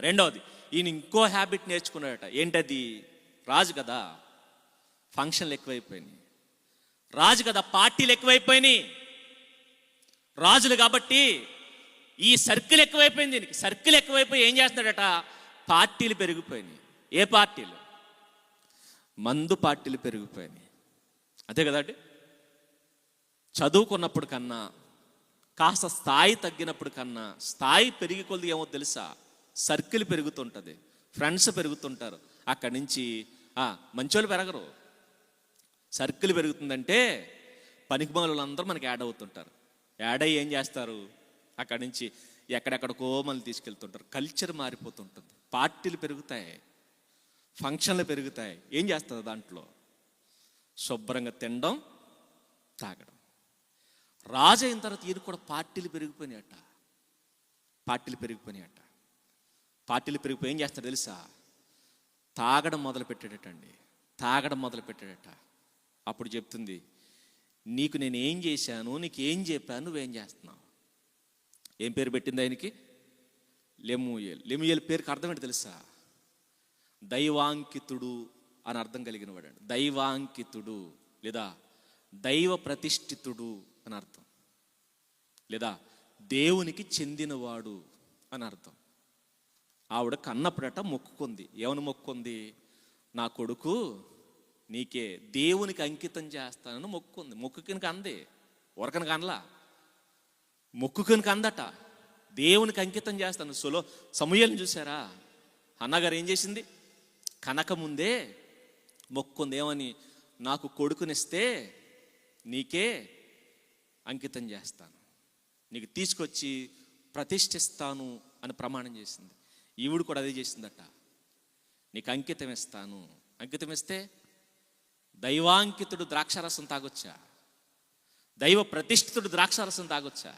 రెండవది ఈయన ఇంకో హ్యాబిట్ నేర్చుకున్నాడట. ఏంటది? రాజు కదా ఫంక్షన్లు ఎక్కువైపోయినాయి. రాజు కదా పార్టీలు ఎక్కువైపోయినాయి. రాజులు కాబట్టి ఈ సర్కిల్ ఎక్కువైపోయింది దీనికి సర్కిల్ ఎక్కువైపోయి ఏం చేస్తున్నాడట? పార్టీలు పెరిగిపోయినాయి. ఏ పార్టీలు? మందు పార్టీలు పెరిగిపోయినాయి. అంతే కదండి చదువుకున్నప్పుడు కన్నా కాస్త స్థాయి తగ్గినప్పుడు కన్నా స్థాయి పెరిగి కొద్ది ఏమో తెలుసా? సర్కిల్ పెరుగుతుంటుంది. ఫ్రెండ్స్ పెరుగుతుంటారు. అక్కడి నుంచి మంచోళ్ళు పెరగరు. సర్కిల్ పెరుగుతుందంటే పనికి అందరూ మనకి యాడ్ అవుతుంటారు. యాడ్ అయ్యి ఏం చేస్తారు? అక్కడి నుంచి ఎక్కడెక్కడికో మళ్ళీ తీసుకెళ్తుంటారు. కల్చర్ మారిపోతుంటుంది. పార్టీలు పెరుగుతాయి. ఫంక్షన్లు పెరుగుతాయి. ఏం చేస్తుంది దాంట్లో? శుభ్రంగా తినడం తాగడం. రాజు అయిన తర్వాత ఈయన కూడా పార్టీలు పెరిగిపోయినాయట. పార్టీలు పెరిగిపోయినాయట. పార్టీలు పెరిగిపోయి ఏం చేస్తాడు తెలుసా? తాగడం మొదలు పెట్టాడటండి తాగడం మొదలు పెట్టాడట అప్పుడు చెప్తుంది నీకు నేను ఏం చేశాను నీకు ఏం చెప్పాను నువ్వేం చేస్తున్నావు? ఏం పేరు పెట్టింది ఆయనకి? లెమూయల్. లెమూయల్ పేరుకి అర్థం ఏంటి తెలుసా? దైవాంకితుడు అని అర్థం కలిగిన వాడు దైవాంకితుడు లేదా దైవ ప్రతిష్ఠితుడు అని అర్థం లేదా దేవునికి చెందినవాడు అని అర్థం. ఆవిడ కన్నప్పుడట మొక్కుకుంది. ఏమని మొక్కుంది? నా కొడుకు నీకే దేవునికి అంకితం చేస్తానని మొక్కుంది. మొక్కుకినికి అంది. ఉరకనికి అనలా. మొక్కుకినికి అందట. దేవునికి అంకితం చేస్తాను. సులో సమూహలను చూసారా అన్నగారు ఏం చేసింది? కనక ముందే మొక్కుంది. ఏమని? నాకు కొడుకునిస్తే నీకే అంకితం చేస్తాను. నీకు తీసుకొచ్చి ప్రతిష్ఠిస్తాను అని ప్రమాణం చేసింది. ఈవిడు కూడా అదే చేసిందట. నీకు అంకితం ఇస్తాను అంకితం ఇస్తే దైవాంకితుడు ద్రాక్షారసం తాగొచ్చా? దైవ ప్రతిష్ఠితుడు ద్రాక్షారసం తాగొచ్చా?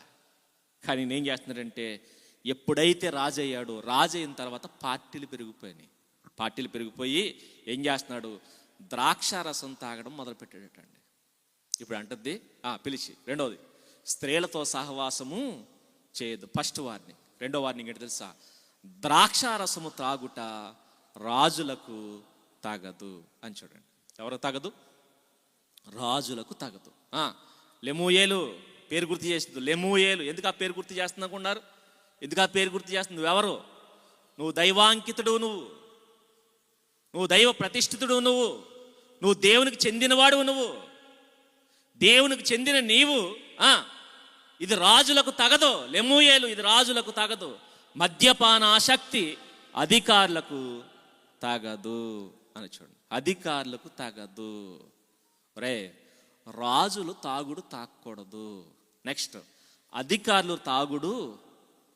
కానీ నేను చేస్తున్నాడంటే ఎప్పుడైతే రాజు అయ్యాడో రాజు అయిన తర్వాత పార్టీలు పెరిగిపోయినాయి. పార్టీలు పెరిగిపోయి ఏం చేస్తున్నాడు? ద్రాక్షారసం తాగడం మొదలుపెట్టాడటండి. ఇప్పుడు అంటుంది ఆ, పిలిచి. రెండవది స్త్రీలతో సహవాసము చేయదు. First warning. రెండో వార్నింగ్ ఏంటి తెలుసా? ద్రాక్షారసము త్రాగుట రాజులకు తాగదు అని చూడండి. ఎవరు తాగదు? రాజులకు తగదు. లెమూయేలు పేరు గుర్తు చేసింది. లెమూయేలు. ఎందుకు ఆ పేరు గుర్తు చేస్తుంది అనుకున్నారు? ఎందుకు ఆ పేరు గుర్తు చేస్తుంది? నువ్వెవరు నువ్వు దైవాంకితుడు నువ్వు. నువ్వు దైవ ప్రతిష్ఠితుడు నువ్వు. నువ్వు దేవునికి చెందినవాడు నువ్వు. దేవునికి చెందిన నీవు. ఇది రాజులకు తగదు. లెమూయేలు ఇది రాజులకు తగదు. మద్యపాన ఆసక్తి అధికారులకు తగదు అని చూడండి. అధికారులకు తగదు. రే రాజులు తాగుడు తాకూడదు నెక్స్ట్ అధికారులు తాగుడు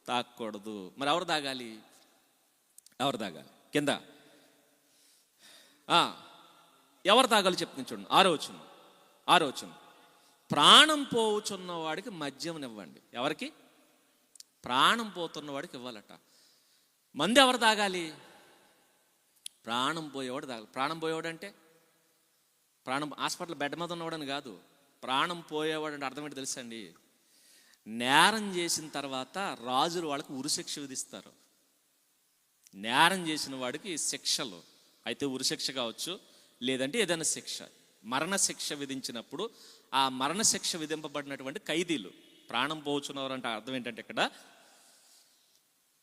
తాగకూడదు మరి ఎవరు తాగాలి? ఎవరు తాగాలి? కింద. ఎవరు తాగాలి చెప్తుంది చూడండి. ఆరోచన ప్రాణం పోవుచున్న వాడికి మద్యం ఇవ్వండి ఎవరికి? ప్రాణం పోతున్న వాడికి ఇవ్వాలట. మంది ఎవరు తాగాలి? ప్రాణం పోయేవాడు తాగాలి. ప్రాణం పోయేవాడు అంటే ప్రాణం హాస్పిటల్ బెడ్ మీద ఉన్నవాడని కాదు. ప్రాణం పోయేవాడు అంటే అర్థం ఏంటి తెలుసండి? నేరం చేసిన తర్వాత రాజులు వాళ్ళకి ఉరిశిక్ష విధిస్తారు. నేరం చేసిన వాడికి శిక్షలు. అయితే ఉరిశిక్ష కావచ్చు లేదంటే ఏదైనా శిక్ష. మరణ శిక్ష విధించినప్పుడు ఆ మరణ శిక్ష విధింపబడినటువంటి ఖైదీలు ప్రాణం పోచున్నవారు అంటే అర్థం ఏంటంటే ఇక్కడ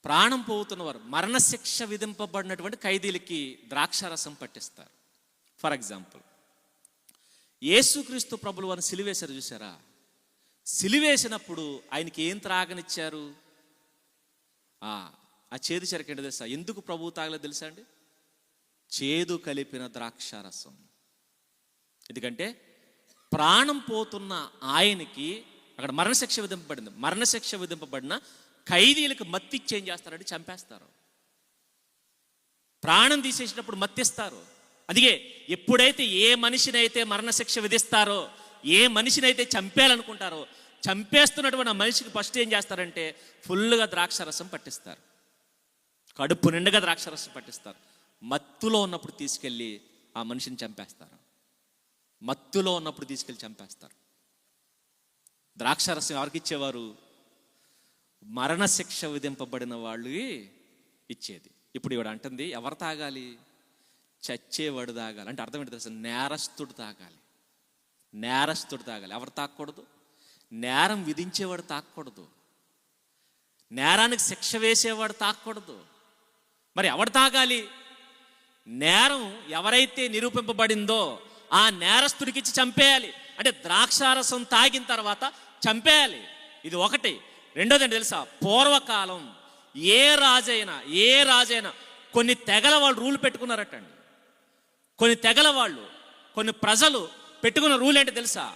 ప్రాణం పోతున్నవారు మరణశిక్ష విధింపబడినటువంటి ఖైదీలకి ద్రాక్షారసం పట్టిస్తారు. ఫర్ ఎగ్జాంపుల్ యేసుక్రీస్తు ప్రభులు వారిని సిలివేశారు చూసారా సిలివేసినప్పుడు ఆయనకి ఏం త్రాగనిచ్చారు? ఆ ఆ చేదు చెరక తెలుసా? ఎందుకు ప్రభువు తాగలేదు తెలుసా అండి? చేదు కలిపిన ద్రాక్షారసం. ఎందుకంటే ప్రాణం పోతున్న ఆయనకి అక్కడ మరణశిక్ష విధింపబడింది. మరణశిక్ష విధింపబడిన ఖైదీలకు మత్తిచ్చి ఏం చేస్తారంటే చంపేస్తారు. ప్రాణం తీసేసినప్పుడు మత్తిస్తారు. అదిగే ఎప్పుడైతే ఏ మనిషినైతే మరణశిక్ష విధిస్తారో ఏ మనిషినైతే చంపేయాలనుకుంటారో చంపేస్తున్నటువంటి ఆ మనిషికి ఫస్ట్ ఏం చేస్తారంటే ఫుల్గా ద్రాక్షరసం పట్టిస్తారు. కడుపు నిండుగా ద్రాక్షరసం పట్టిస్తారు. మత్తులో ఉన్నప్పుడు తీసుకెళ్ళి ఆ మనిషిని చంపేస్తారు. మత్తులో ఉన్నప్పుడు తీసుకెళ్ళి చంపేస్తారు. ద్రాక్షారసం ఎవరికి ఇచ్చేవారు? మరణశిక్ష విధింపబడిన వాళ్ళు ఇచ్చేది. ఇప్పుడు ఇవిడ అంటుంది ఎవరు తాగాలి? చచ్చేవాడు తాగాలి. అంటే అర్థం ఏంటి తెలుసు? నేరస్తుడు తాగాలి. నేరస్తుడు తాగాలి. ఎవరు తాగకూడదు నేరం విధించేవాడు తాగకూడదు నేరానికి శిక్ష వేసేవాడు తాగకూడదు మరి ఎవడు తాగాలి? నేరం ఎవరైతే నిరూపింపబడిందో ఆ నేరస్తుడికిచ్చి చంపేయాలి. అంటే ద్రాక్షారసం తాగిన తర్వాత చంపేయాలి. ఇది ఒకటి. రెండోది ఏంటి తెలుసా? పూర్వకాలం ఏ రాజైనా ఏ రాజైనా కొన్ని తెగల వాళ్ళు రూల్ పెట్టుకున్నారటండి. కొన్ని తెగల వాళ్ళు కొన్ని ప్రజలు పెట్టుకున్న రూల్ ఏంటి తెలుసా?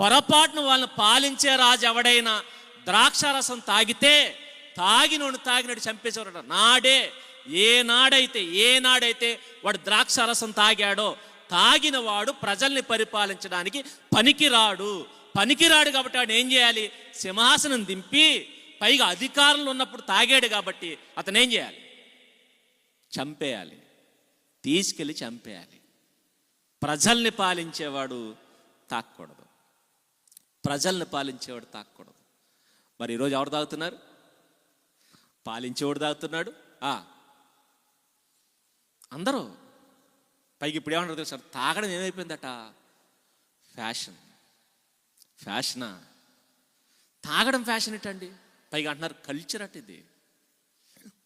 పొరపాటును వాళ్ళని పాలించే రాజు ఎవడైనా ద్రాక్షారసం తాగితే తాగినోడు తాగినట్టు చంపేసేవారట నాడే ఏ నాడైతే ఏ నాడైతే వాడు ద్రాక్షారసం తాగాడో తాగిన వాడు ప్రజల్ని పరిపాలించడానికి పనికిరాడు. పనికిరాడు కాబట్టి వాడు ఏం చేయాలి? సింహాసనం దింపి పైగా అధికారంలో ఉన్నప్పుడు తాగాడు కాబట్టి అతను ఏం చేయాలి? చంపేయాలి. తీసుకెళ్ళి చంపేయాలి. ప్రజల్ని పాలించేవాడు తాక్కూడదు. ప్రజల్ని పాలించేవాడు తాక్కూడదు. మరి ఈరోజు ఎవరు తాగుతున్నారు? పాలించేవాడు తాగుతున్నాడు? అందరూ. పైకి ఇప్పుడు ఏమంటారు తెలుసా? తాగడం ఏమైపోయిందట? ఫ్యాషన్. ఫ్యాషనా? తాగడం ఫ్యాషన్ ఏంటండి పైగా అంటున్నారు కల్చర్ అట ఇది.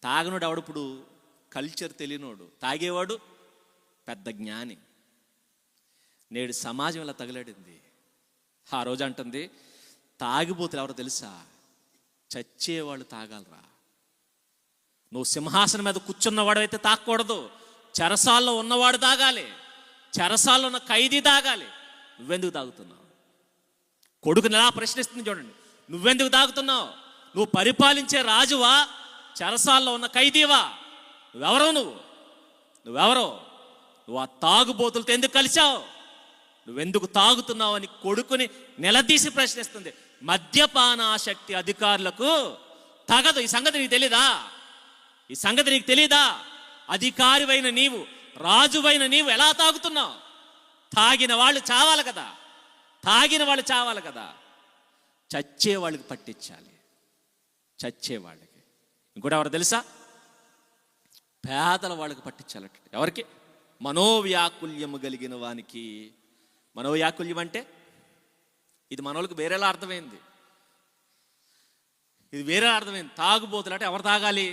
తాగనోడు ఎవడప్పుడు కల్చర్ తెలియనోడు. తాగేవాడు పెద్ద జ్ఞాని. నేడు సమాజం ఇలా తగిలాడింది. ఆ రోజు అంటుంది తాగిపోతులు ఎవరో తెలుసా? చచ్చేవాళ్ళు తాగాలరా. నువ్వు సింహాసనం మీద కూర్చున్నవాడైతే తాగకూడదు చెరసాల్లో ఉన్నవాడు తాగాలి. చెరసాల్లో ఉన్న ఖైదీ తాగాలి. నువ్వెందుకు తాగుతున్నావు? కొడుకుని ఎలా ప్రశ్నిస్తుంది చూడండి. నువ్వెందుకు తాగుతున్నావు? నువ్వు పరిపాలించే రాజువా? చెరసాల్లో ఉన్న ఖైదీవా? నువ్వెవరో నువ్వు? నువ్వెవరో? నువ్వు ఆ తాగుబోతులతో ఎందుకు కలిశావు? నువ్వెందుకు తాగుతున్నావు? అని కొడుకుని నిలదీసి ప్రశ్నిస్తుంది. మద్యపానాశక్తి అధికారులకు తగదు. ఈ సంగతి నీకు తెలీదా? ఈ సంగతి నీకు తెలీదా? అధికారివైన నీవు రాజువైన నీవు ఎలా తాగుతున్నావు? తాగిన వాళ్ళు చావాలి కదా. తాగిన వాళ్ళు చావాలి కదా. చచ్చే వాళ్ళకి పట్టించాలి. చచ్చే వాళ్ళకి ఇంకోటి ఎవరు తెలుసా? పేదల వాళ్ళకి పట్టించాలట. ఎవరికి? మనోవ్యాకుల్యము కలిగిన వానికి. మనోవ్యాకుల్యం అంటే? ఇది మనోళ్ళకి వేరేలా అర్థమైంది. ఇది వేరే అర్థమైంది. తాగుబోతులు అంటే ఎవరు తాగాలి?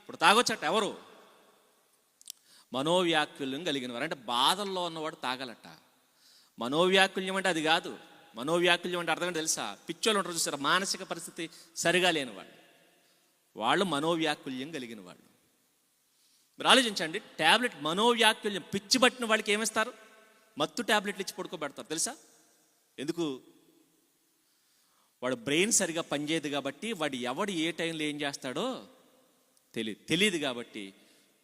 ఇప్పుడు తాగొచ్చట ఎవరు? మనోవ్యాకుల్యం కలిగిన వారు. అంటే బాధల్లో ఉన్నవాడు తాగాలట. మనోవ్యాకుల్యం అంటే అది కాదు. మనోవ్యాకుల్యం అంటే అర్థం తెలుసా? పిచ్చోళ్ళు ఉంటారు చూసారా? మానసిక పరిస్థితి సరిగా లేని వాళ్ళు వాళ్ళు మనోవ్యాకుల్యం కలిగిన వాళ్ళు. మీరు ఆలోచించండి ట్యాబ్లెట్ మనోవ్యాకుల్యం పిచ్చి పట్టిన వాళ్ళకి ఏమిస్తారు? మత్తు ట్యాబ్లెట్లు ఇచ్చి పడుకోబెడతారు తెలుసా? ఎందుకు? వాడు బ్రెయిన్ సరిగా పనిచేయదు కాబట్టి వాడు ఎవడు ఏ టైంలో ఏం చేస్తాడో తెలియదు తెలియదు కాబట్టి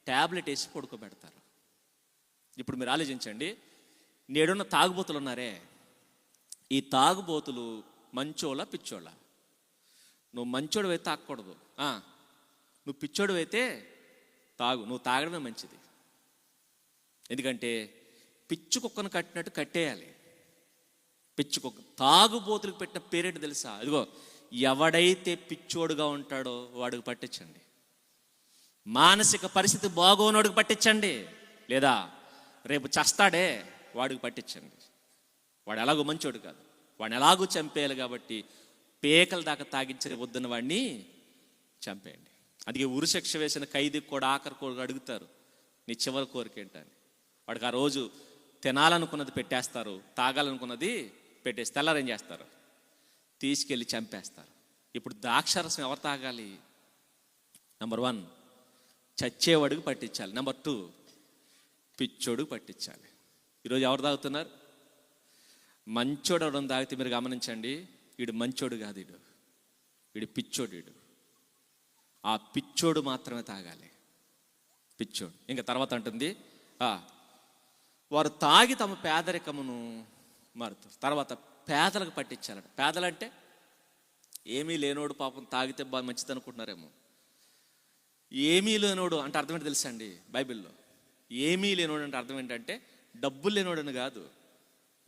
ట్యాబ్లెట్ వేసి పడుకోబెడతారు. ఇప్పుడు మీరు ఆలోచించండి నేడున్న తాగుబోతులు ఉన్నారే ఈ తాగుబోతులు మంచోళ్ళ పిచ్చోళ్ళ. నువ్వు మంచోడు అయితే తాగకూడదు. నువ్వు పిచ్చోడు అయితే తాగు. నువ్వు తాగడమే మంచిది. ఎందుకంటే పిచ్చు కుక్కను కట్టినట్టు కట్టేయాలి. పిచ్చు కుక్క తాగుబోతులకు పెట్టిన పేరేంటి తెలుసా? అదిగో ఎవడైతే పిచ్చోడుగా ఉంటాడో వాడికి పట్టించండి. మానసిక పరిస్థితి బాగోనోడికి పట్టించండి. లేదా రేపు చస్తాడే. వాడికి పట్టించండి. వాడు ఎలాగో మంచోడు కాదు. వాడిని ఎలాగో చంపేయాలి కాబట్టి పేకల దాకా తాగించే వద్దున్న వాడిని చంపేయండి. అందుకే ఉరిశిక్ష వేసిన ఖైదీకి కూడా ఆఖరి కోరిక అడుగుతారు. నీ చివరి కోరిక ఏంటని. వాడికి ఆ రోజు తినాలనుకున్నది పెట్టేస్తారు తాగాలనుకున్నది పెట్టేసి తెల్లారేం చేస్తారు? తీసుకెళ్ళి చంపేస్తారు. ఇప్పుడు ద్రాక్షరసం ఎవరు తాగాలి? నెంబర్ వన్ చచ్చేవాడికి పట్టించాలి. నెంబర్ టూ పిచ్చోడుకు పట్టించాలి. ఈరోజు ఎవరు తాగుతున్నారు? మంచోడు ఎవడం తాగితే మీరు గమనించండి వీడు మంచోడు కాదు వీడు వీడు పిచ్చోడు వీడు ఆ పిచ్చోడు మాత్రమే తాగాలి. పిచ్చోడు. ఇంకా తర్వాత అంటుంది వారు తాగి తమ పేదరికమును మారుతారు. తర్వాత పేదలకు పట్టించాలంట. పేదలంటే ఏమీ లేనోడు పాపం తాగితే బాగా మంచిది అనుకుంటున్నారేమో. ఏమీ లేనోడు అంటే అర్థం ఏంటి తెలుసా అండి బైబిల్లో? ఏమీ లేనోడు అంటే అర్థం ఏంటంటే డబ్బులు లేనివాడని కాదు.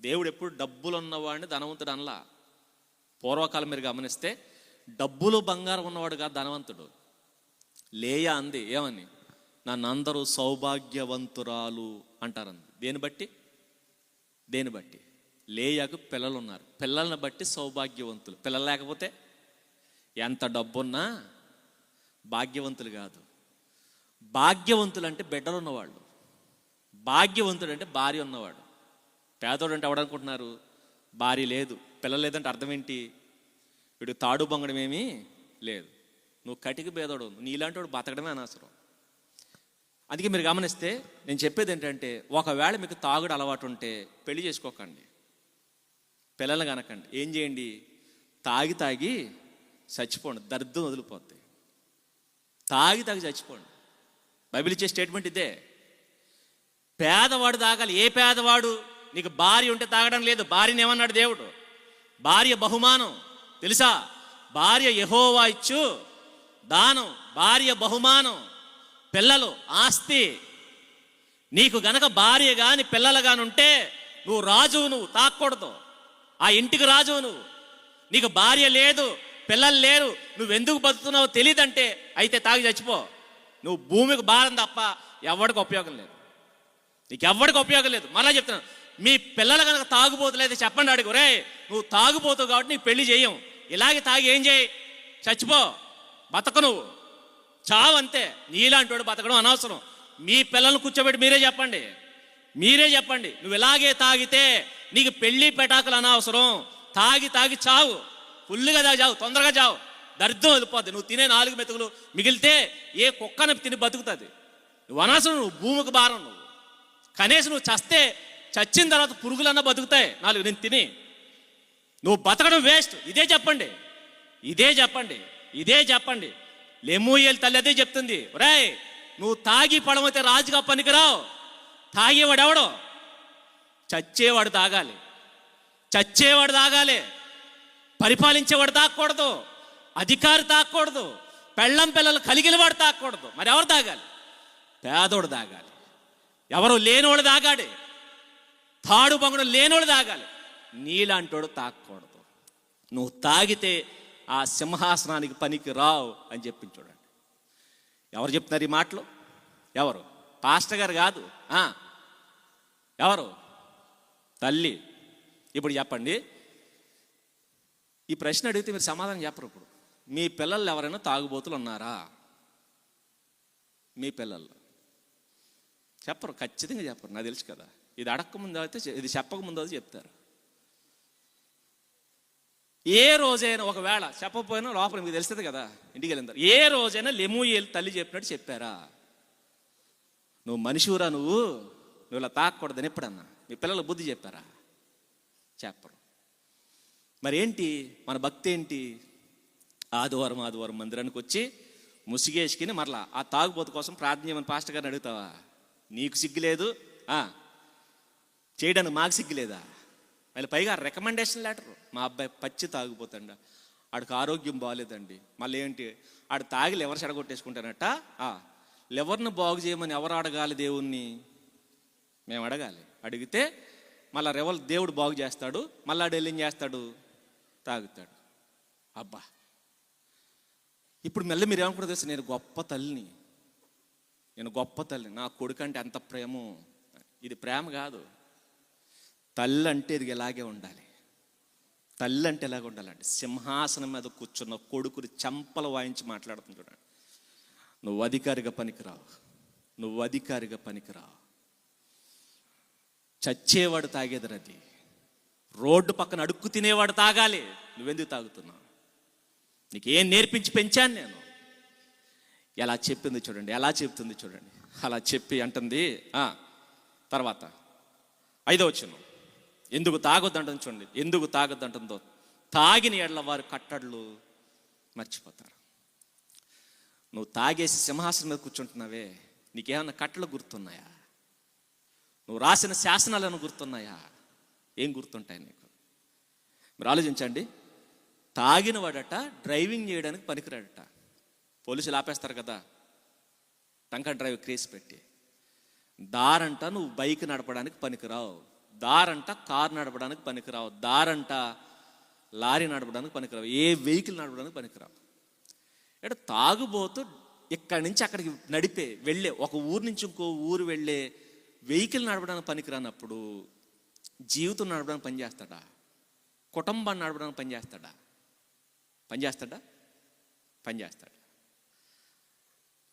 దేవుడు ఎప్పుడు డబ్బులు ఉన్నవాడిని ధనవంతుడు అనలా. పూర్వకాలం మీరు గమనిస్తే డబ్బులు బంగారం ఉన్నవాడు కాదు ధనవంతుడు. లేయా అంది. ఏమని? నన్ను అందరూ సౌభాగ్యవంతురాలు అంటారంది. దేని బట్టి? దేని బట్టి? లేయాకు పిల్లలు ఉన్నారు పిల్లల్ని బట్టి సౌభాగ్యవంతులు. పిల్లలు లేకపోతే ఎంత డబ్బున్నా భాగ్యవంతులు కాదు. భాగ్యవంతులు అంటే బిడ్డలు ఉన్నవాళ్ళు భాగ్యవంతుడు అంటే భార్య ఉన్నవాడు. పేదోడు అంటే ఎవడనుకుంటున్నారు? భార్య లేదు. పిల్లలు లేదంటే అర్థం ఏంటి వీడు తాడు బొంగడం ఏమీ లేదు. నువ్వు కటికి పేదోడు నీలాంటి వాడు బతకడమే అనవసరం. అందుకే మీరు గమనిస్తే నేను చెప్పేది ఏంటంటే ఒకవేళ మీకు తాగుడు అలవాటు ఉంటే పెళ్ళి చేసుకోకండి. పిల్లలు కనకండి. ఏం చేయండి? తాగి తాగి చచ్చిపోండి. దర్దం వదిలిపోద్ది తాగి తాగి చచ్చిపోండి. బైబిల్ ఇచ్చే స్టేట్మెంట్ ఇదే. పేదవాడు తాగాలి. ఏ పేదవాడు? నీకు భార్య ఉంటే తాగడం లేదు. భార్యని ఏమన్నాడు దేవుడు? భార్య బహుమానం. తెలుసా? భార్య యహోవా ఇచ్చు దానం. భార్య బహుమానం. పిల్లలు ఆస్తి. నీకు గనక భార్య కానీ పిల్లలు గాని ఉంటే నువ్వు రాజువు నువ్వు. తాక్కూడదు ఆ ఇంటికి రాజువు నువ్వు. నీకు భార్య లేదు పిల్లలు లేరు. నువ్వెందుకు బతుకుతున్నావో తెలియదంటే అయితే తాగి చచ్చిపో. నువ్వు భూమికి భారం తప్ప ఎవడికి ఉపయోగం లేదు. నీకు ఎవరికి ఉపయోగం లేదు. మరలా చెప్తున్నాను మీ పిల్లలు కనుక తాగుబోతులైతే చెప్పండి అడుగు రే నువ్వు తాగుబోతావు కాబట్టి నీకు పెళ్ళి చేయం. ఇలాగే తాగి ఏం చేయి? చచ్చిపో. బతక నువ్వు. చావు అంతే. నీలాంటి వాడు బతకడం అనవసరం. మీ పిల్లల్ని కూర్చోబెట్టి మీరే చెప్పండి. మీరే చెప్పండి. నువ్వు ఇలాగే తాగితే నీకు పెళ్ళి పెటాకులు అనవసరం. తాగి తాగి చావు. ఫుల్గా తాగి చావు. తొందరగా చావు. దరిద్రం వెళ్ళిపోద్ది నువ్వు తినే నాలుగు మెతుకులు మిగిలితే ఏ కుక్కన తిని బతుకుతుంది. నువ్వు అనవసరం. నువ్వు భూమికి భారం నువ్వు. కనీసం నువ్వు చస్తే చచ్చిన తర్వాత పురుగులన్నా బతుకుతాయి. నాలుగు నేను తిని. నువ్వు బతకడం వేస్ట్. ఇదే చెప్పండి. ఇదే చెప్పండి. ఇదే చెప్పండి. లెమూయల్ తల్లి అదే చెప్తుంది. ఒరేయ్ నువ్వు తాగి పడమైతే రాజుగా పనికిరావు. తాగేవాడు ఎవడో చచ్చేవాడు తాగాలి. చచ్చేవాడు తాగాలి. పరిపాలించేవాడు తాగకూడదు. అధికారి తాగకూడదు. పెళ్ళం పిల్లలు కలిగిన వాడు తాగకూడదు. మరి ఎవరు తాగాలి? పేదోడు తాగాలి. ఎవరు లేనోళ్ళు తాగాడు తాడు పొంగడం లేనోళ్ళు తాగాలి. నీలాంటోడు తాగకూడదు నువ్వు తాగితే ఆ సింహాసనానికి పనికి రావు అని చెప్పి చూడండి. ఎవరు చెప్తున్నారు ఈ మాటలు? ఎవరు? పాస్టర్ గారు కాదు. ఎవరు? తల్లి. ఇప్పుడు చెప్పండి. ఈ ప్రశ్న అడిగితే మీరు సమాధానం చెప్పరు ఇప్పుడు. మీ పిల్లలు ఎవరైనా తాగుబోతులు ఉన్నారా? మీ పిల్లలు. చెప్పరు ఖచ్చితంగా చెప్పరు నాకు తెలుసు కదా. ఇది అడక్క ముందు అయితే ఇది చెప్పక ముందు అయితే చెప్తారు. ఏ రోజైనా ఒకవేళ చెప్పకపోయినా లోపల మీకు తెలుస్తుంది కదా ఇంటికి వెళ్ళిందారు ఏ రోజైనా లెమూయేలు తల్లి చెప్పినట్టు చెప్పారా? నువ్వు మనిషివురా నువ్వు నువ్వు ఇలా తాకూడదని ఎప్పుడన్నా? మీ పిల్లలకు బుద్ధి చెప్పారా? చెప్పరు. మరి ఏంటి? మన భక్తి ఏంటి? ఆదివారం ఆదివారం మందిరానికి వచ్చి ముసిగేసుకుని మరలా ఆ తాగుబోతు కోసం ప్రార్థన చేయమని పాస్టర్ గారిని అడుగుతావా? నీకు సిగ్గులేదు చేయడానికి మాకు సిగ్గులేదా మళ్ళీ పైగా రికమెండేషన్ లెటర్ మా అబ్బాయి పచ్చి తాగుపోతాండ. ఆడికి ఆరోగ్యం బాగాలేదండి మళ్ళీ ఏంటి? ఆడు తాగి లివర్ చెడగొట్టేసుకుంటానట. లివర్ను బాగు చేయమని ఎవరు అడగాలి దేవుణ్ణి? మేము అడగాలి. అడిగితే మళ్ళా రెవల్ దేవుడు బాగు చేస్తాడు. మళ్ళీ ఆడు వెళ్ళి ఏం చేస్తాడు? తాగుతాడు. అబ్బా. ఇప్పుడు మెల్ల మీరు ఏమనుకుంటారు తెలుసు? నేను గొప్ప తల్లిని. నేను గొప్ప తల్లి నా కొడుకు అంటే ఎంత ప్రేమో. ఇది ప్రేమ కాదు. తల్లి అంటే ఇది ఇలాగే ఉండాలి. తల్లి అంటే ఎలాగ ఉండాలండి. సింహాసనం మీద కూర్చున్న కొడుకుని చెంపలు వాయించి మాట్లాడుతుంది చూడండి. నువ్వు అధికారిగా పనికిరావు. నువ్వు అధికారిగా పనికిరావు. చచ్చేవాడు తాగేది అది రోడ్డు పక్కన అడుక్కు తినేవాడు తాగాలి. నువ్వెందుకు తాగుతున్నావు? నీకేం నేర్పించి పెంచాను నేను? ఎలా చెప్పింది చూడండి ఎలా చెప్తుంది చూడండి. అలా చెప్పి అంటుంది తర్వాత ఐదో వచ్చిన ఎందుకు తాగొద్దంటుంది చూడండి ఎందుకు తాగొద్దంటుందో. తాగిన ఎడ్ల వారు కట్టడలు మర్చిపోతారు. నువ్వు తాగేసి సింహాసనం మీద కూర్చుంటున్నావే నీకేమైనా కట్టలు గుర్తున్నాయా? నువ్వు రాసిన శాసనాలను గుర్తున్నాయా? ఏం గుర్తుంటాయి నీకు? మీరు ఆలోచించండి తాగిన వాడట డ్రైవింగ్ చేయడానికి పనికిరాడట. పోలీసులు ఆపేస్తారు కదా. టంకర్ డ్రైవ్ క్రేజ్ పెట్టి. దారంట నువ్వు బైక్ నడపడానికి పనికిరావు. దారంట కార్ నడపడానికి పనికిరావు. దారంట లారీ నడపడానికి పనికిరావు. ఏ వెహికల్ నడపడానికి పనికిరావు. అంటే తాగుబోతూ ఇక్కడి నుంచి అక్కడికి నడిపే వెళ్ళే ఒక ఊరు నుంచి ఇంకో ఊరు వెళ్ళే వెహికల్ నడపడానికి పనికిరానప్పుడు జీవితం నడపడానికి పనిచేస్తాడా కుటుంబాన్ని నడపడానికి పనిచేస్తాడా పనిచేస్తాడా పనిచేస్తాడు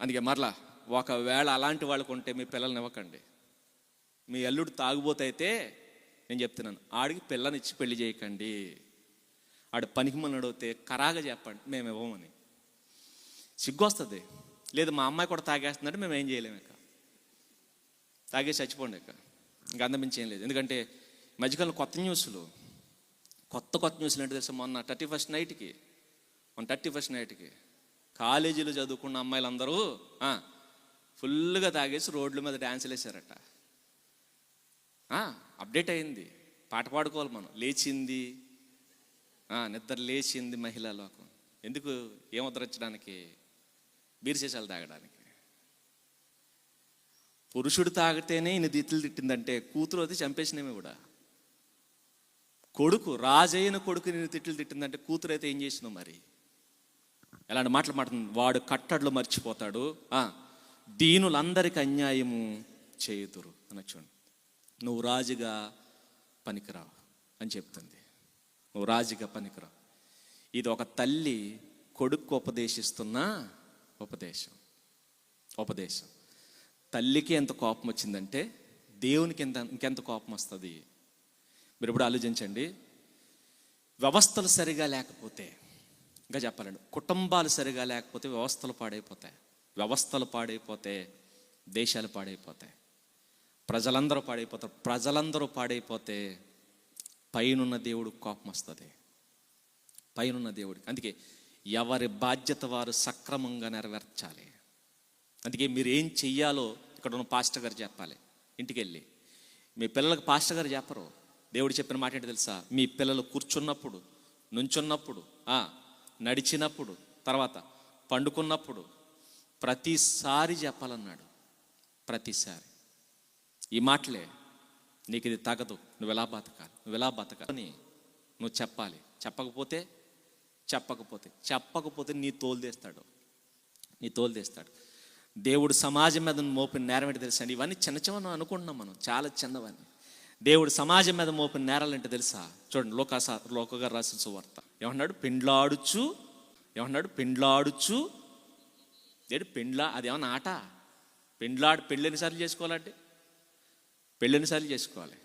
అందుకే మరలా ఒకవేళ అలాంటి వాళ్ళకు ఉంటే మీ పిల్లల్ని ఇవ్వకండి. మీ అల్లుడు తాగుబోతైతే నేను చెప్తున్నాను ఆడికి పిల్లనిచ్చి పెళ్ళి చేయకండి. ఆడు పనికి మన అడిగితే కరాగా చెప్పండి మేము ఇవ్వమని. సిగ్గొస్తుంది. లేదు మా అమ్మాయి కూడా తాగేస్తుందంటే మేము ఏం చేయలేము ఇక. తాగేసి చచ్చిపోండి ఇక. ఇంకా అందమించి ఏం లేదు. ఎందుకంటే మధ్యకాలంలో కొత్త న్యూస్లు. కొత్త కొత్త న్యూస్లు ఏంటో తెలుసా మొన్న థర్టీ ఫస్ట్ నైట్కి మొన్న థర్టీ ఫస్ట్ నైట్కి. కాలేజీలో చదువుకున్న అమ్మాయిలందరూ ఫుల్గా తాగేసి రోడ్ల మీద డ్యాన్సులు వేసారట అప్డేట్ అయింది. పాట పాడుకోవాలి మనం. లేచింది. నిద్ర లేచింది మహిళా లోకం. ఎందుకు ఏముద్రచ్చడానికి బీర్సేసాలు తాగడానికి. పురుషుడు తాగితేనే ఈయన దిత్తులు తిట్టిందంటే కూతురు అది చంపేసినమే కూడా. కొడుకు రాజైన కొడుకు నేను తిట్లు తిట్టిందంటే కూతురు అయితే ఏం చేసినావు మరి? ఎలాంటి మాటలు మాట్లాడుతుంది? వాడు కట్టడులు మర్చిపోతాడు. దీనులందరికి అన్యాయము చేయుదురు. అని చూడండి. నువ్వు రాజుగా పనికిరావు అని చెప్తుంది. నువ్వు రాజుగా పనికిరావు. ఇది ఒక తల్లి కొడుకు ఉపదేశిస్తున్న ఉపదేశం. ఉపదేశం. తల్లికి ఎంత కోపం వచ్చిందంటే దేవునికి ఎంత ఇంకెంత కోపం వస్తుంది? మీరు ఇప్పుడు ఆలోచించండి. వ్యవస్థలు సరిగా లేకపోతే ఇంకా చెప్పాలండి. కుటుంబాలు సరిగా లేకపోతే వ్యవస్థలు పాడైపోతాయి. వ్యవస్థలు పాడైపోతే దేశాలు పాడైపోతాయి. ప్రజలందరూ పాడైపోతారు. ప్రజలందరూ పాడైపోతే పైనున్న దేవుడు కోపం వస్తుంది. పైనున్న దేవుడికి. అందుకే ఎవరి బాధ్యత వారు సక్రమంగా నెరవేర్చాలి. అందుకే మీరు ఏం చెయ్యాలో ఇక్కడ ఉన్న పాస్టర్ గారు చెప్పాలి. ఇంటికి వెళ్ళి మీ పిల్లలకు పాస్టర్ గారు చెప్పరు. దేవుడు చెప్పిన మాట ఏంటి తెలుసా? మీ పిల్లలు కూర్చున్నప్పుడు నుంచున్నప్పుడు నడిచినప్పుడు తర్వాత పండుకున్నప్పుడు ప్రతిసారి చెప్పాలన్నాడు. ప్రతిసారి. ఈ మాటలే నీకు ఇది తగదు నువ్వు ఎలా బతకాలి నువ్వు ఎలా బతకాలని నువ్వు చెప్పాలి. చెప్పకపోతే చెప్పకపోతే చెప్పకపోతే నీ తోలుదేస్తాడు నీ తోలుదేస్తాడు దేవుడు సమాజం మీద మోపిన నేరం ఏంటి తెలుసా అండి? ఇవన్నీ చిన్న చిన్న అనుకుంటున్నాం మనం చాలా చిన్నవన్నీ. దేవుడు సమాజం మీద మోపిన నేరాలు ఏంటి తెలుసా? చూడండి లోకాసా లోక రాసిన సువార్త. ఏమన్నాడు? పెండ్లాడుచు. ఏమన్నాడు? పెండ్లాడుచు. ఏంటి పెండ్లా అది ఏమన్నా ఆట? పెండ్లాడు పెళ్ళి ఎన్నిసార్లు చేసుకోవాలంటే? పెళ్ళి ఎన్నిసార్లు చేసుకోవాలి?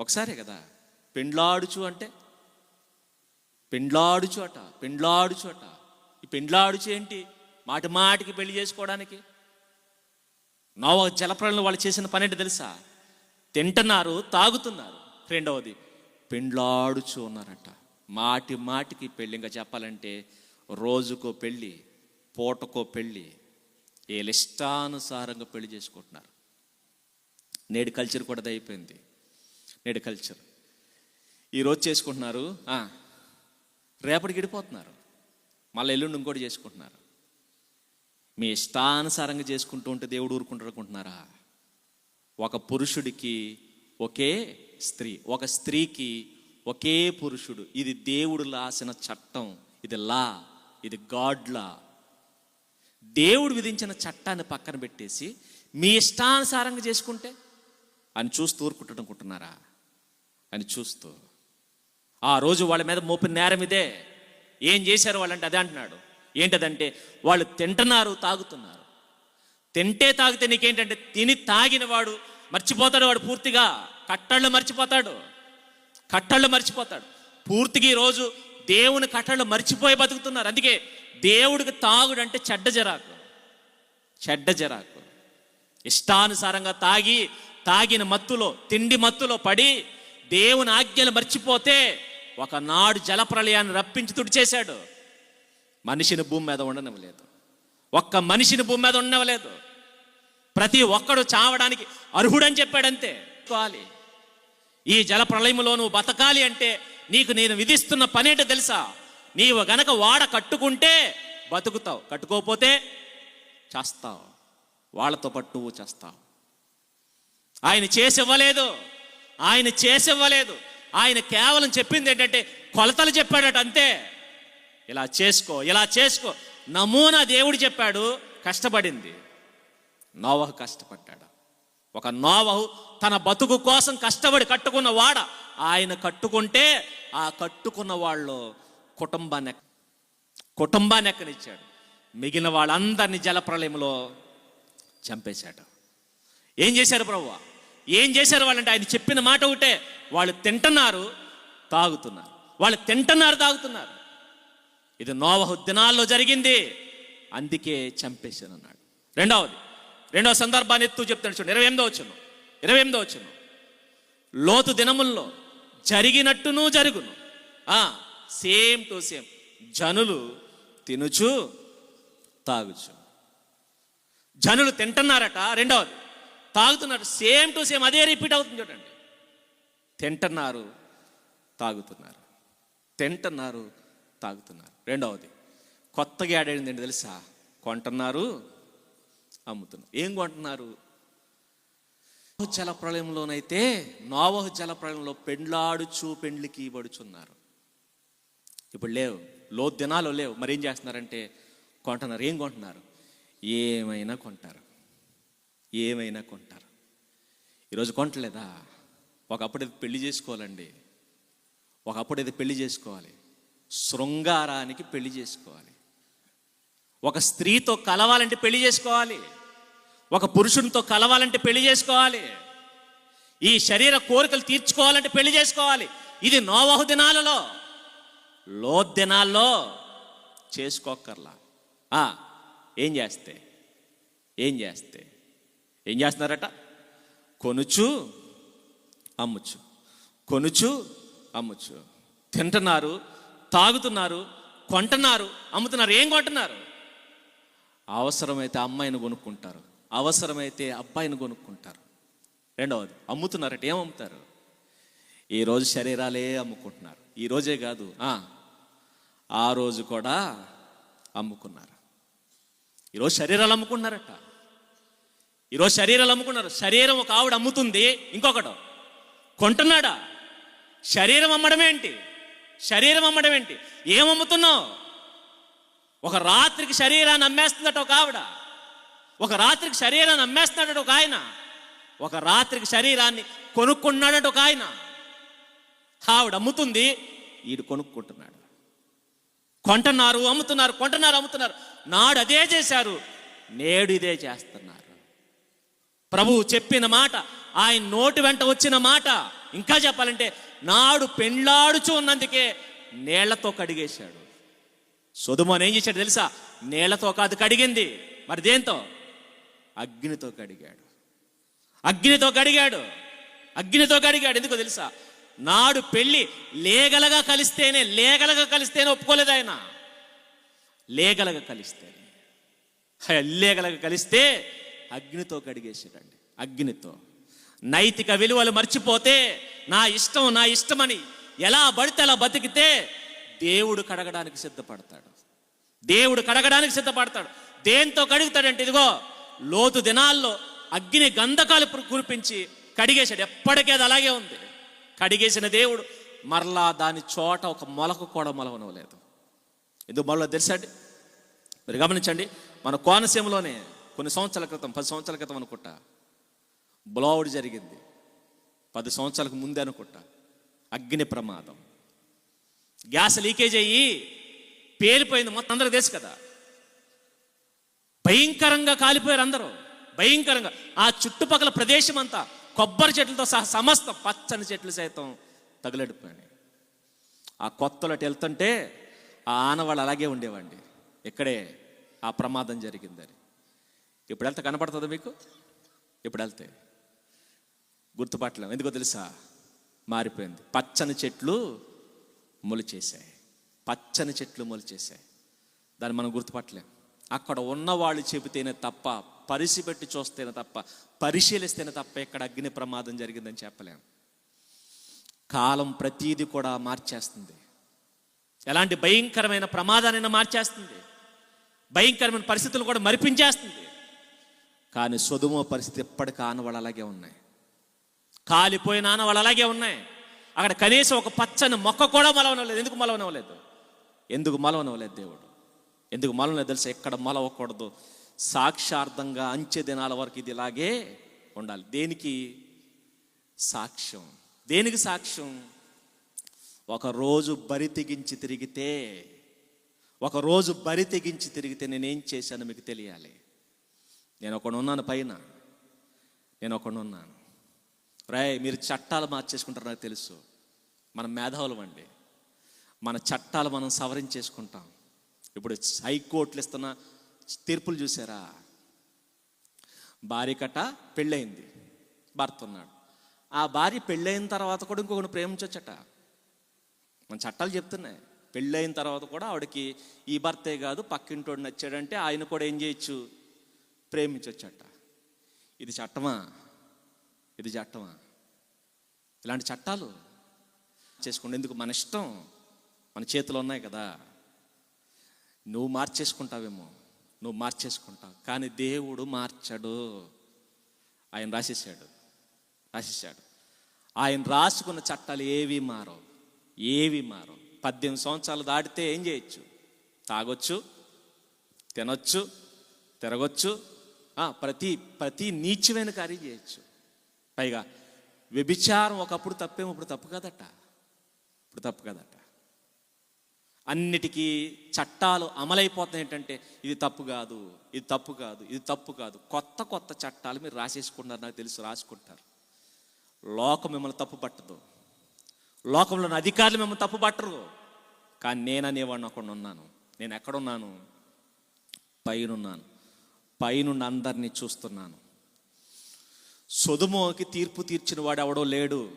ఒకసారే కదా. పెండ్లాడుచు అంటే? పెండ్లాడుచు అట పెండ్లాడుచు అట. ఈ పెండ్లాడుచు ఏంటి? మాటి మాటికి పెళ్ళి చేసుకోవడానికి? నవ జలప్రలయంలో వాళ్ళు చేసిన పని ఏంటి తెలుసా? తింటున్నారు తాగుతున్నారు. రెండవది పెండ్లాడుచు ఉన్నారట మాటి మాటికి పెళ్ళి ఇంకా చెప్పాలంటే రోజుకో పెళ్ళి పూటకో పెళ్ళి వీళ్ళు ఇష్టానుసారంగా పెళ్ళి చేసుకుంటున్నారు. నేడు కల్చర్ కూడా అది అయిపోయింది. నేడు కల్చర్. ఈరోజు చేసుకుంటున్నారు రేపటికి ఇడిపోతున్నారు మళ్ళీ ఎల్లుండి ఇంకోటి చేసుకుంటున్నారు. మీ ఇష్టానుసారంగా చేసుకుంటూ ఉంటే దేవుడు ఊరుకుంటాడు అనుకుంటున్నారా? ఒక పురుషుడికి ఒకే స్త్రీ ఒక స్త్రీకి ఒకే పురుషుడు. ఇది దేవుడు రాసిన చట్టం. ఇది లా. ఇది గాడ్ లా. దేవుడు విధించిన చట్టాన్ని పక్కన పెట్టేసి మీ ఇష్టానుసారంగా చేసుకుంటే అని చూస్తూ ఊరుకుంటాడు అని చూస్తూ. ఆ రోజు వాళ్ళ మీద మోపిన నేరం ఇదే. ఏం చేశారు వాళ్ళంటే అదే అంటున్నాడు. ఏంటదంటే వాళ్ళు తింటున్నారు తాగుతున్నారు. తింటే తాగితే నీకేంటంటే తిని తాగిన వాడు మర్చిపోతాడు వాడు పూర్తిగా. కట్టళ్ళు మర్చిపోతాడు. కట్టళ్ళు మర్చిపోతాడు. పూర్తిగా ఈరోజు దేవుని కట్టళ్ళు మర్చిపోయి బతుకుతున్నారు. అందుకే దేవుడికి తాగుడు అంటే చెడ్డ జరాకు. చెడ్డ జరాకు. ఇష్టానుసారంగా తాగి తాగిన మత్తులో తిండి మత్తులో పడి దేవుని ఆజ్ఞలు మర్చిపోతే ఒకనాడు జలప్రలయాన్ని రప్పించి తుడిచేశాడు. మనిషిని భూమి మీద ఉండనివ్వలేదు. ఒక్క మనిషిని భూమి మీద ఉండనివ్వలేదు. ప్రతి ఒక్కడు చావడానికి అర్హుడని చెప్పాడంతే. కావాలి. ఈ జల ప్రళయములో నువ్వు బతకాలి అంటే నీకు నేను విధిస్తున్న పనేంటో తెలుసా? నీవు గనక వాడ కట్టుకుంటే బతుకుతావు. కట్టుకోకపోతే చేస్తావు. వాళ్ళతో పాటు చేస్తావు. ఆయన చేసివ్వలేదు. ఆయన చేసివ్వలేదు. ఆయన కేవలం చెప్పింది ఏంటంటే కొలతలు చెప్పాడట అంతే. ఇలా చేసుకో ఇలా చేసుకో. నమూనా దేవుడు చెప్పాడు కష్టపడింది. నోవహ కష్టపడ్డాడు. ఒక నోవహు తన బతుకు కోసం కష్టపడి కట్టుకున్న వాడ ఆయన కట్టుకుంటే ఆ కట్టుకున్న వాళ్ళు కుటుంబాన్ని కుటుంబాన్ని ఎక్కనిచ్చాడు మిగిలిన వాళ్ళందరినీ జలప్రలయంలో చంపేశాడు. ఏం చేశారు ప్రభు ఏం చేశారు వాళ్ళంటే ఆయన చెప్పిన మాట ఒకటే వాళ్ళు తింటున్నారు తాగుతున్నారు. వాళ్ళు తింటున్నారు తాగుతున్నారు. ఇది నోవహు దినాల్లో జరిగింది అందుకే చంపేశాను అన్నాడు రెండవది రెండవ సందర్భాన్ని ఎత్తు చెప్తాడు చూడండి ఇరవై ఎనిమిదో వచ్చును ఇరవై ఎనిమిదో వచ్చును లోతు దినముల్లో జరిగినట్టును జరుగును. Same to same. జనులు తినుచు తాగుచు. జనులు తింటున్నారట రెండవది. తాగుతున్నారు సేమ్ టు సేమ్ అదే రిపీట్ అవుతుంది చూడండి. తింటున్నారు తాగుతున్నారు. తింటున్నారు తాగుతున్నారు. రెండవది. కొత్తగా ఆడేది ఏంటి తెలుసా? కొంటున్నారు అమ్ముతున్నారు ఏం కొంటున్నారు నోవహు జల ప్రళయంలోనైతే నోవహు జల ప్రళయంలో పెండ్లాడుచు పెండ్లికి ఇవ్వడుచున్నారు ఇప్పుడు లేవు లో దినాలు లేవు. మరి ఏం చేస్తున్నారంటే కొంటున్నారు. ఏం కొంటున్నారు? ఏమైనా కొంటారు. ఏమైనా కొంటారు. ఈరోజు కొంటలేదా? ఒకప్పుడు ఇది పెళ్ళి చేసుకోవాలండి. ఒకప్పుడు ఇది పెళ్ళి చేసుకోవాలి. శృంగారానికి పెళ్ళి చేసుకోవాలి. ఒక స్త్రీతో కలవాలంటే పెళ్ళి చేసుకోవాలి. ఒక పురుషునితో కలవాలంటే పెళ్ళి చేసుకోవాలి. ఈ శరీర కోరికలు తీర్చుకోవాలంటే పెళ్ళి చేసుకోవాలి. ఇది నోవహు దినాలలో. లో దినాల్లో చేసుకోకర్లా ఏం చేస్తే? ఏం చేస్తే? ఏం చేస్తున్నారట? కొనుచు అమ్ముచు. కొనుచు అమ్ముచు. తింటున్నారు తాగుతున్నారు కొంటున్నారు అమ్ముతున్నారు. ఏం కొంటున్నారు? అవసరమైతే అమ్మాయిని కొనుక్కుంటారు. అవసరమైతే అబ్బాయిని కొనుక్కుంటారు. రెండవది అమ్ముతున్నారట. ఏం అమ్ముతారు? ఈరోజు శరీరాలే అమ్ముకుంటున్నారు. ఈ రోజే కాదు ఆ, రోజు కూడా అమ్ముకున్నారు. ఈరోజు శరీరాలు అమ్ముకున్నారట. ఈరోజు శరీరాలు అమ్ముకున్నారు. శరీరం ఒక ఆవిడ అమ్ముతుంది ఇంకొకడు. కొంటున్నాడా? శరీరం అమ్మడం ఏంటి శరీరం అమ్మడం ఏంటి ఏం అమ్ముతున్నావు? ఒక రాత్రికి శరీరాన్ని అమ్మేస్తుందట ఒక ఆవిడ. ఒక రాత్రికి శరీరాన్ని అమ్మేస్తున్నాడట ఒక ఆయన. ఒక రాత్రికి శరీరాన్ని కొనుక్కున్నాడట ఒక ఆయన. ఆవిడ అమ్ముతుంది ఈడు కొనుక్కుంటున్నాడు. కొంటున్నారు అమ్ముతున్నారు కొంటున్నారు అమ్ముతున్నారు. నాడు అదే చేశారు నేడు ఇదే చేస్తున్నారు. ప్రభువు చెప్పిన మాట ఆయన నోటి వెంట వచ్చిన మాట. ఇంకా చెప్పాలంటే నాడు పెండ్లాడుచు ఉన్నందుకే నీళ్ళతో కడిగేశాడు. సొదుమోని ఏం చేశాడు తెలుసా? నీళ్ళతో కాదు కడిగింది. మరి దేంతో? అగ్నితో కడిగాడు. అగ్నితో కడిగాడు. అగ్నితో కడిగాడు. ఎందుకో తెలుసా? నాడు పెళ్ళి లేగలగా కలిస్తేనే లేగలగా కలిస్తేనే ఒప్పుకోలేదు ఆయన. లేగలగా కలిస్తేనే. లేగలగా కలిస్తే అగ్నితో కడిగేసాడండి అగ్నితో. నైతిక విలువలు మర్చిపోతే నా ఇష్టం నా ఇష్టమని ఎలా పడితే అలా బతికితే దేవుడు కడగడానికి సిద్ధపడతాడు. దేవుడు కడగడానికి సిద్ధపడతాడు. దేంతో కడుగుతాడంటే ఇదిగో లోతు దినాల్లో అగ్ని గంధకాలు కురిపించి కడిగేశాడు. ఎప్పటికీ అది అలాగే ఉంది. కడిగేసిన దేవుడు మరలా దాని చోట ఒక మొలకు కూడా మొలవనవలేదు ఎందుకు మరలా తెలుసండి మీరు గమనించండి మన కోనసీమలోనే కొన్ని సంవత్సరాల క్రితం పది సంవత్సరాల క్రితం అనుకుంటా బ్లౌడ్ జరిగింది. పది సంవత్సరాలకు ముందే అనుకుంటా అగ్ని ప్రమాదం. గ్యాస్ లీకేజ్ అయ్యి పేలిపోయింది మొత్తం అందరికి తెలుసు కదా. భయంకరంగా కాలిపోయారు అందరూ. భయంకరంగా. ఆ చుట్టుపక్కల ప్రదేశం అంతా కొబ్బరి చెట్లతో సహా సమస్త పచ్చని చెట్లు సైతం తగులడిపోయాయి ఆ కొత్తలోటి అటు వెళ్తుంటే ఆ ఆనవాళ్ళు అలాగే ఉండేవండి ఇక్కడే ఆ ప్రమాదం జరిగిందని. ఇప్పుడు వెళ్తే కనపడుతుందా మీకు? ఇప్పుడు వెళ్తే. గుర్తుపట్టలేం ఎందుకో తెలుసా? మారిపోయింది. పచ్చని చెట్లు మొలిచేశాయి. పచ్చని చెట్లు మొలిచేసాయి దాన్ని మనం గుర్తుపట్టలేం. అక్కడ ఉన్నవాళ్ళు చెబితేనే తప్ప పరిసి పెట్టి చూస్తేనే తప్ప పరిశీలిస్తేనే తప్ప ఇక్కడ అగ్ని ప్రమాదం జరిగిందని చెప్పలేం. కాలం ప్రతీది కూడా మార్చేస్తుంది. ఎలాంటి భయంకరమైన ప్రమాదాన్ని మార్చేస్తుంది. భయంకరమైన పరిస్థితులు కూడా మరిపించేస్తుంది. కానీ సుధుమ పరిస్థితి ఎప్పటికీ ఆనవాళ్ళు అలాగే ఉన్నాయి. కాలిపోయిన ఆనవాళ్ళు అలాగే ఉన్నాయి. అక్కడ కనీసం ఒక పచ్చని మొక్క కూడా మలవనవలేదు ఎందుకు మలవనవలేదు ఎందుకు మలవనవలేదు దేవుడు? ఎందుకు మలవలేదు తెలుసా? ఎక్కడ మలవకూడదు. సాక్షార్థంగా అంచె దినాల వరకు ఇది ఇలాగే ఉండాలి. దేనికి? సాక్ష్యం. దేనికి సాక్ష్యం? ఒక రోజు బరి తెగించి తిరిగితే ఒక రోజు బరి తెగించి తిరిగితే నేనేం చేశానో మీకు తెలియాలి. నేను ఒకడు ఉన్నాను పైన. నేను ఒకడు ఉన్నాను. రాయ్ మీరు చట్టాలు మార్చేసుకుంటారు నాకు తెలుసు. మన మేధావులం అండి. మన చట్టాలు మనం సవరించేసుకుంటాం. ఇప్పుడు హైకోర్టులు ఇస్తున్న తీర్పులు చూసారా? భార్య కట పెళ్ళయింది భర్త ఉన్నాడు ఆ భార్య పెళ్ళయిన తర్వాత కూడా ఇంకొకటి ప్రేమించొచ్చట. మన చట్టాలు చెప్తున్నాయి. పెళ్ళయిన తర్వాత కూడా ఆవిడకి ఈ భర్తే కాదు పక్కింటోడు నచ్చాడంటే ఆయన కూడా ఏం చేయొచ్చు? ప్రేమించొచ్చట. ఇది చట్టమా? ఇది చట్టమా? ఇలాంటి చట్టాలు చేసుకోండి. ఎందుకు? మన ఇష్టం. మన చేతిలో ఉన్నాయి కదా. నువ్వు మార్చేసుకుంటావేమో నువ్వు మార్చేసుకుంటావు. కానీ దేవుడు మార్చడు. ఆయన రాసేసాడు రాసేసాడు ఆయన రాసుకున్న చట్టాలు ఏవి మారవు ఏవి మారవు. పద్దెనిమిది సంవత్సరాలు దాటితే ఏం చేయొచ్చు? తాగొచ్చు తినొచ్చు తిరగొచ్చు ప్రతి ప్రతి నీచమైన కార్యం చేయొచ్చు. పైగా వ్యభిచారం ఒకప్పుడు తప్పేమో ఇప్పుడు తప్పు కదట. ఇప్పుడు తప్పు కదట. అన్నిటికీ చట్టాలు అమలైపోతున్నాయి ఏంటంటే ఇది తప్పు కాదు ఇది తప్పు కాదు ఇది తప్పు కాదు. కొత్త కొత్త చట్టాలు మీరు రాసేసుకుంటారు నాకు తెలుసు రాసుకుంటారు లోకం మిమ్మల్ని తప్పు పట్టదు. లోకంలోని అధికారులు మిమ్మల్ని తప్పు పట్టరు. కానీ నేను అనేవాడిని అక్కడ ఉన్నాను. నేను ఎక్కడున్నాను? పైనున్నాను. పైనున్న అందరినీ చూస్తున్నాను. సొదుమోకి తీర్పు తీర్చిన వాడు ఎవడో లేడు.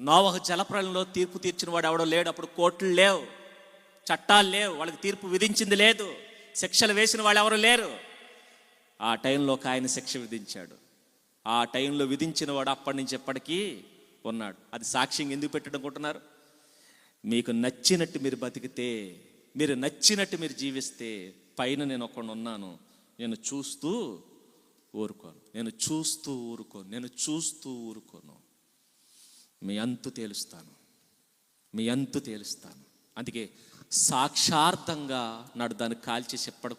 నోవహ జలప్రలంలో తీర్పు తీర్చిన వాడు ఎవడో లేడు. అప్పుడు కోర్టులు లేవు. చట్టాలు లేవు వాళ్ళకి తీర్పు విధించింది లేదు శిక్షలు వేసిన వాళ్ళు ఎవరు లేరు. ఆ టైంలో ఒక ఆయన శిక్ష విధించాడు. ఆ టైంలో విధించిన వాడు అప్పటి నుంచి ఎప్పటికీ ఉన్నాడు. అది సాక్ష్యం ఎందుకు పెట్టనుకుంటున్నారు మీకు నచ్చినట్టు మీరు బతికితే మీరు నచ్చినట్టు మీరు జీవిస్తే పైన నేను ఒకడు ఉన్నాను. నేను చూస్తూ ఊరుకోను. నేను చూస్తూ ఊరుకోను. నేను చూస్తూ ఊరుకోను. మీ అంతు తేలుస్తాను. మీ అంతు తేలుస్తాను. అందుకే సాక్షార్థంగా నాడు దాన్ని కాల్చేసి ఎప్పటి